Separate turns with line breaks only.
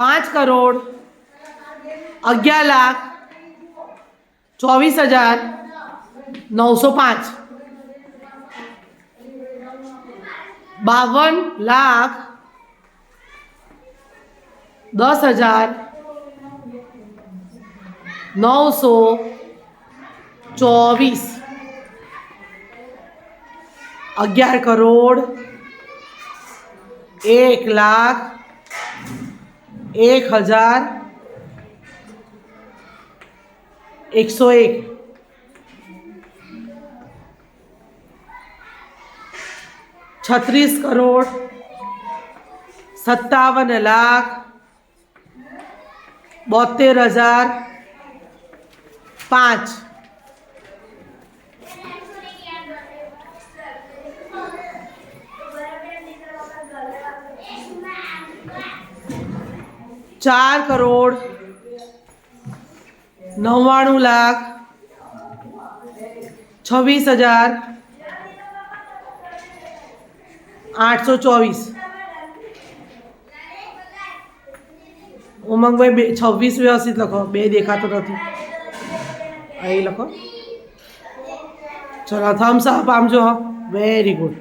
પાંચ કરોડ અગિયાર લાખ ચોવીસ હજાર નવસો પાંચ બાવન લાખ દસ હજાર નવસો ચોવીસ અગિયાર કરોડ એક લાખ एक हज़ार एक सौ एक। छत्तीस करोड़ सत्तावन लाख बोतेर हज़ार पाँच। ચાર કરોડ નવ્વાણું લાખ છવ્વીસ હજાર આઠસો ચોવીસ ઉમંગભાઈ બે છવ્વીસ વ્યવસ્થિત લખો બે દેખાતો નથી અહીં લખો ચલો થમ્સ અપ આપજો વેરી ગુડ